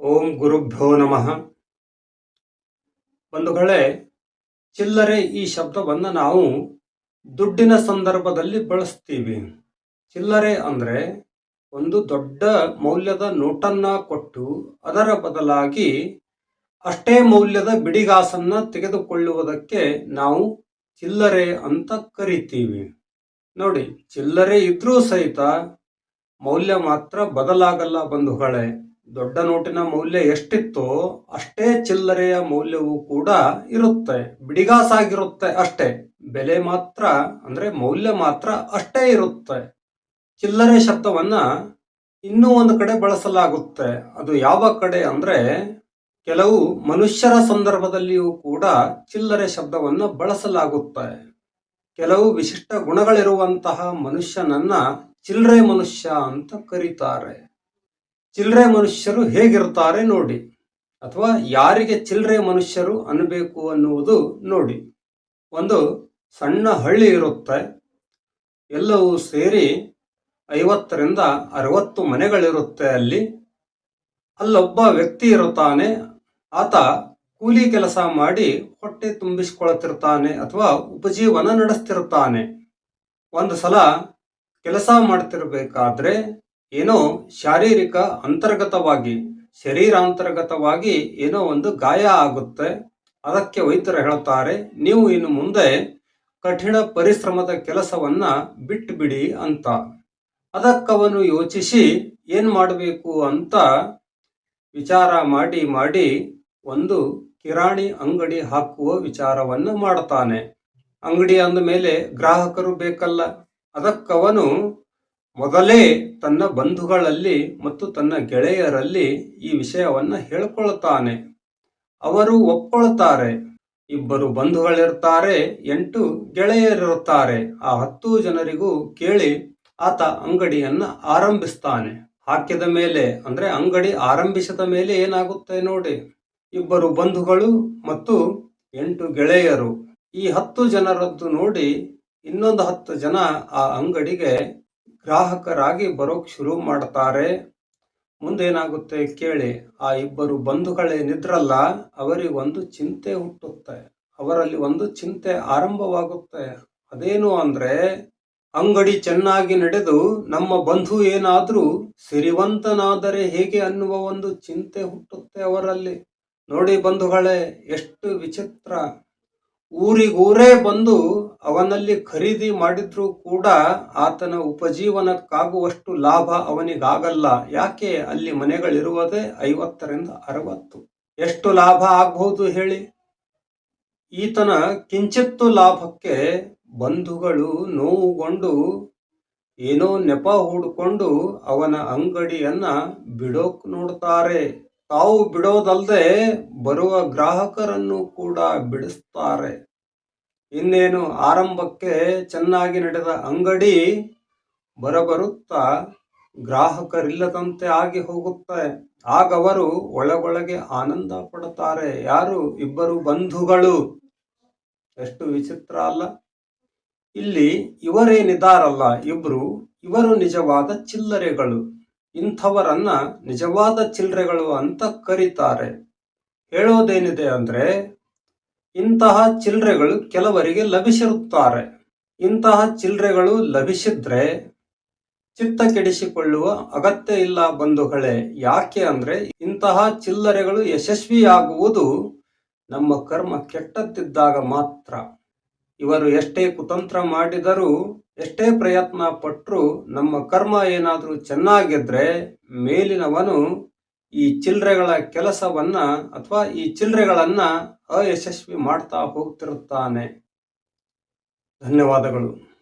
ಓಂ ಗುರುಭ್ಯೋ ನಮಃ. ಬಂಧುಗಳೇ, ಚಿಲ್ಲರೆ ಈ ಶಬ್ದವನ್ನು ನಾವು ದುಡ್ಡಿನ ಸಂದರ್ಭದಲ್ಲಿ ಬಳಸ್ತೀವಿ. ಚಿಲ್ಲರೆ ಅಂದರೆ ಒಂದು ದೊಡ್ಡ ಮೌಲ್ಯದ ನೋಟನ್ನ ಕೊಟ್ಟು ಅದರ ಬದಲಾಗಿ ಅಷ್ಟೇ ಮೌಲ್ಯದ ಬಿಡಿಗಾಸನ್ನ ತೆಗೆದುಕೊಳ್ಳುವುದಕ್ಕೆ ನಾವು ಚಿಲ್ಲರೆ ಅಂತ ಕರಿತೀವಿ. ನೋಡಿ, ಚಿಲ್ಲರೆ ಇದ್ರೂ ಸಹಿತ ಮೌಲ್ಯ ಮಾತ್ರ ಬದಲಾಗಲ್ಲ ಬಂಧುಗಳೇ. ದೊಡ್ಡ ನೋಟಿನ ಮೌಲ್ಯ ಎಷ್ಟಿತ್ತೋ ಅಷ್ಟೇ ಚಿಲ್ಲರೆಯ ಮೌಲ್ಯವೂ ಕೂಡ ಇರುತ್ತೆ. ಬಿಡಿಗಾಸಾಗಿರುತ್ತೆ ಅಷ್ಟೇ. ಬೆಲೆ ಮಾತ್ರ ಅಂದ್ರೆ ಮೌಲ್ಯ ಮಾತ್ರ ಅಷ್ಟೇ ಇರುತ್ತೆ. ಚಿಲ್ಲರೆ ಶಬ್ದವನ್ನ ಇನ್ನೂ ಒಂದು ಕಡೆ ಬಳಸಲಾಗುತ್ತೆ. ಅದು ಯಾವ ಕಡೆ ಅಂದ್ರೆ ಕೆಲವು ಮನುಷ್ಯರ ಸಂದರ್ಭದಲ್ಲಿಯೂ ಕೂಡ ಚಿಲ್ಲರೆ ಶಬ್ದವನ್ನ ಬಳಸಲಾಗುತ್ತೆ. ಕೆಲವು ವಿಶಿಷ್ಟ ಗುಣಗಳಿರುವಂತಹ ಮನುಷ್ಯನನ್ನ ಚಿಲ್ಲರೆ ಮನುಷ್ಯ ಅಂತ ಕರೀತಾರೆ. ಚಿಲ್ಲರೆ ಮನುಷ್ಯರು ಹೇಗಿರ್ತಾರೆ ನೋಡಿ. ಅಥವಾ ಯಾರಿಗೆ ಚಿಲ್ಲರೆ ಮನುಷ್ಯರು ಅನ್ನಬೇಕು ಅನ್ನುವುದು ನೋಡಿ. ಒಂದು ಸಣ್ಣ ಹಳ್ಳಿ ಇರುತ್ತೆ. ಎಲ್ಲವೂ ಸೇರಿ ಐವತ್ತರಿಂದ ಅರವತ್ತು ಮನೆಗಳಿರುತ್ತೆ ಅಲ್ಲಿ. ಅಲ್ಲೊಬ್ಬ ವ್ಯಕ್ತಿ ಇರುತ್ತಾನೆ. ಆತ ಕೂಲಿ ಕೆಲಸ ಮಾಡಿ ಹೊಟ್ಟೆ ತುಂಬಿಸಿಕೊಳ್ಳುತ್ತಿರ್ತಾನೆ ಅಥವಾ ಉಪಜೀವನ ನಡೆಸ್ತಿರ್ತಾನೆ. ಒಂದು ಸಲ ಕೆಲಸ ಮಾಡ್ತಿರ್ಬೇಕಾದ್ರೆ ಏನೋ ಶಾರೀರಿಕ ಅಂತರ್ಗತವಾಗಿ, ಶರೀರಾಂತರ್ಗತವಾಗಿ ಏನೋ ಒಂದು ಗಾಯ ಆಗುತ್ತೆ. ಅದಕ್ಕೆ ವೈದ್ಯರು ಹೇಳ್ತಾರೆ ನೀವು ಇನ್ನು ಮುಂದೆ ಕಠಿಣ ಪರಿಶ್ರಮದ ಕೆಲಸವನ್ನ ಬಿಟ್ಟು ಬಿಡಿ ಅಂತ. ಅದಕ್ಕವನು ಯೋಚಿಸಿ, ಏನು ಮಾಡಬೇಕು ಅಂತ ವಿಚಾರ ಮಾಡಿ ಮಾಡಿ ಒಂದು ಕಿರಾಣಿ ಅಂಗಡಿ ಹಾಕುವ ವಿಚಾರವನ್ನು ಮಾಡ್ತಾನೆ. ಅಂಗಡಿ ಅಂದ ಮೇಲೆ ಗ್ರಾಹಕರು ಬೇಕಲ್ಲ. ಅದಕ್ಕವನು ಮೊದಲೇ ತನ್ನ ಬಂಧುಗಳಲ್ಲಿ ಮತ್ತು ತನ್ನ ಗೆಳೆಯರಲ್ಲಿ ಈ ವಿಷಯವನ್ನ ಹೇಳ್ಕೊಳ್ತಾನೆ. ಅವರು ಒಪ್ಕೊಳ್ತಾರೆ. ಇಬ್ಬರು ಬಂಧುಗಳಿರ್ತಾರೆ, ಎಂಟು ಗೆಳೆಯರಿರುತ್ತಾರೆ ಆ ಹತ್ತು ಜನರಿಗೂ ಕೇಳಿ ಆತ ಅಂಗಡಿಯನ್ನ ಆರಂಭಿಸ್ತಾನೆ. ಹಾಕಿದ ಮೇಲೆ, ಅಂದ್ರೆ ಅಂಗಡಿ ಆರಂಭಿಸಿದ ಮೇಲೆ ಏನಾಗುತ್ತೆ ನೋಡಿ. ಇಬ್ಬರು ಬಂಧುಗಳು ಮತ್ತು ಎಂಟು ಗೆಳೆಯರು. ಈ ಹತ್ತು ಜನರದ್ದು ನೋಡಿ ಇನ್ನೊಂದು ಹತ್ತು ಜನ ಆ ಅಂಗಡಿಗೆ ಗ್ರಾಹಕರಾಗಿ ಬರೋಕ್ ಶುರು ಮಾಡ್ತಾರೆ. ಮುಂದೇನಾಗುತ್ತೆ ಕೇಳಿ, ಆ ಇಬ್ಬರು ಬಂಧುಗಳೇನಿದ್ರಲ್ಲ ಅವರಿಗೊಂದು ಚಿಂತೆ ಹುಟ್ಟುತ್ತೆ. ಅವರಲ್ಲಿ ಒಂದು ಚಿಂತೆ ಆರಂಭವಾಗುತ್ತೆ. ಅದೇನು ಅಂದ್ರೆ, ಅಂಗಡಿ ಚೆನ್ನಾಗಿ ನಡೆದು ನಮ್ಮ ಬಂಧು ಏನಾದರೂ ಸಿರಿವಂತನಾದರೆ ಹೇಗೆ ಅನ್ನುವ ಒಂದು ಚಿಂತೆ ಹುಟ್ಟುತ್ತೆ ಅವರಲ್ಲಿ. ನೋಡಿ ಬಂಧುಗಳೇ, ಎಷ್ಟು ವಿಚಿತ್ರ. ಊರಿಗೂರೇ ಬಂದು ಅವನಲ್ಲಿ ಖರೀದಿ ಮಾಡಿದ್ರೂ ಕೂಡ ಆತನ ಉಪಜೀವನಕ್ಕಾಗುವಷ್ಟು ಲಾಭ ಅವನಿಗಾಗಲ್ಲ. ಯಾಕೆ? ಅಲ್ಲಿ ಮನೆಗಳಿರುವುದೇ ಐವತ್ತರಿಂದ ಅರವತ್ತು. ಎಷ್ಟು ಲಾಭ ಆಗಬಹುದು ಹೇಳಿ? ಈತನ ಕಿಂಚಿತ್ತು ಲಾಭಕ್ಕೆ ಬಂಧುಗಳು ನೋವುಗೊಂಡು ಏನೋ ನೆಪ ಹೂಡಿಕೊಂಡು ಅವನ ಅಂಗಡಿಯನ್ನ ಬಿಡೋಕ್ ನೋಡ್ತಾರೆ. ತಾವು ಬಿಡೋದಲ್ಲದೆ ಬರುವ ಗ್ರಾಹಕರನ್ನು ಕೂಡ ಬಿಡಿಸ್ತಾರೆ. ಇನ್ನೇನು ಆರಂಭಕ್ಕೆ ಚೆನ್ನಾಗಿ ನಡೆದ ಅಂಗಡಿ ಬರಬರುತ್ತಾ ಗ್ರಾಹಕರಿಲ್ಲದಂತೆ ಆಗಿ ಹೋಗುತ್ತೆ. ಆಗವರು ಒಳಗೊಳಗೆ ಆನಂದ ಪಡುತ್ತಾರೆ. ಯಾರು? ಇಬ್ಬರು ಬಂಧುಗಳು. ಎಷ್ಟು ವಿಚಿತ್ರ ಅಲ್ಲ. ಇಲ್ಲಿ ಇವರೇನಿದಾರಲ್ಲ ಇಬ್ರು, ಇವರು ನಿಜವಾದ ಚಿಲ್ಲರೆಗಳು. ಇಂಥವರನ್ನ ನಿಜವಾದ ಚಿಲ್ಲರೆಗಳು ಅಂತ ಕರೀತಾರೆ. ಹೇಳೋದೇನಿದೆ ಅಂದ್ರೆ, ಇಂತಹ ಚಿಲ್ಲರೆಗಳು ಕೆಲವರಿಗೆ ಲಭಿಸಿರುತ್ತಾರೆ. ಇಂತಹ ಚಿಲ್ಲರೆಗಳು ಲಭಿಸಿದ್ರೆ ಚಿತ್ತ ಕೆಡಿಸಿಕೊಳ್ಳುವ ಅಗತ್ಯ ಇಲ್ಲ ಬಂಧುಗಳೇ. ಯಾಕೆ ಅಂದ್ರೆ, ಇಂತಹ ಚಿಲ್ಲರೆಗಳು ಯಶಸ್ವಿಯಾಗುವುದು ನಮ್ಮ ಕರ್ಮ ಕೆಟ್ಟದ್ದಿದ್ದಾಗ ಮಾತ್ರ. ಇವರು ಎಷ್ಟೇ ಕುತಂತ್ರ ಮಾಡಿದರೂ ಎಷ್ಟೇ ಪ್ರಯತ್ನ ಪಟ್ಟರು ನಮ್ಮ ಕರ್ಮ ಏನಾದರೂ ಚೆನ್ನಾಗಿದ್ರೆ ಮೇಲಿನವನು ಈ ಚಿಲ್ಲರೆಗಳ ಕೆಲಸವನ್ನ ಅಥವಾ ಈ ಚಿಲ್ಲರೆಗಳನ್ನ ಅಯಶಸ್ವಿ ಮಾಡ್ತಾ ಹೋಗ್ತಿರುತ್ತಾನೆ. ಧನ್ಯವಾದಗಳು.